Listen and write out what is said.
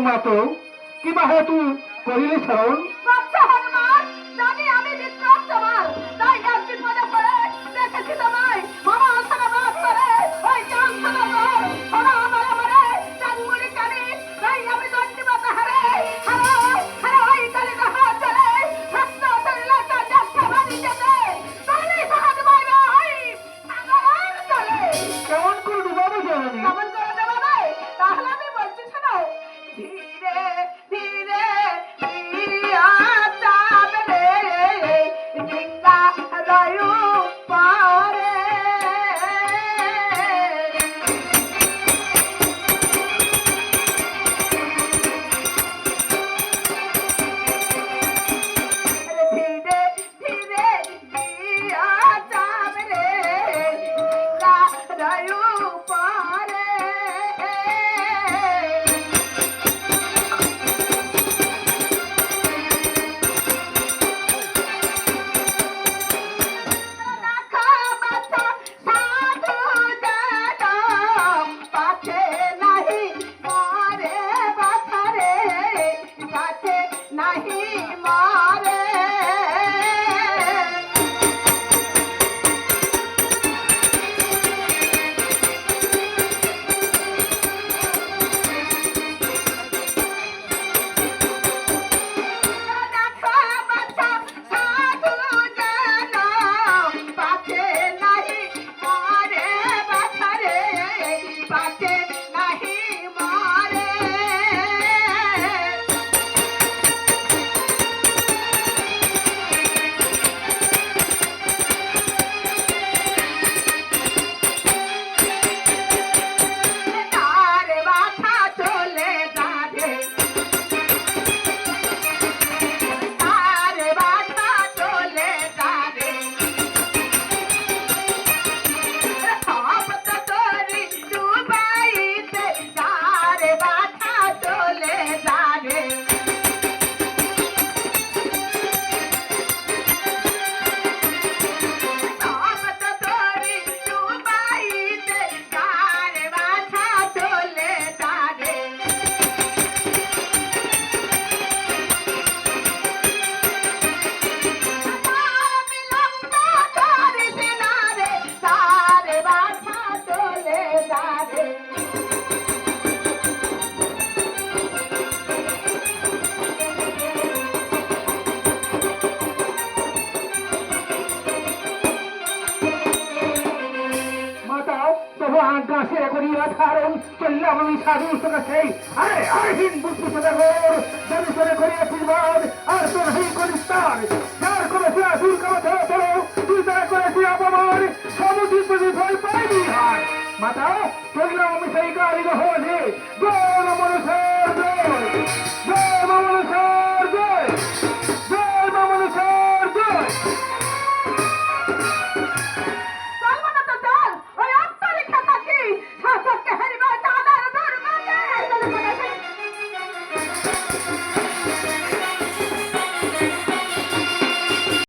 মাতো কিবা হেতু করিলে শ্রবণ করিয়া কারণ চললাম আমি সাধু সদা সেই আরে আর হিন্দু সদা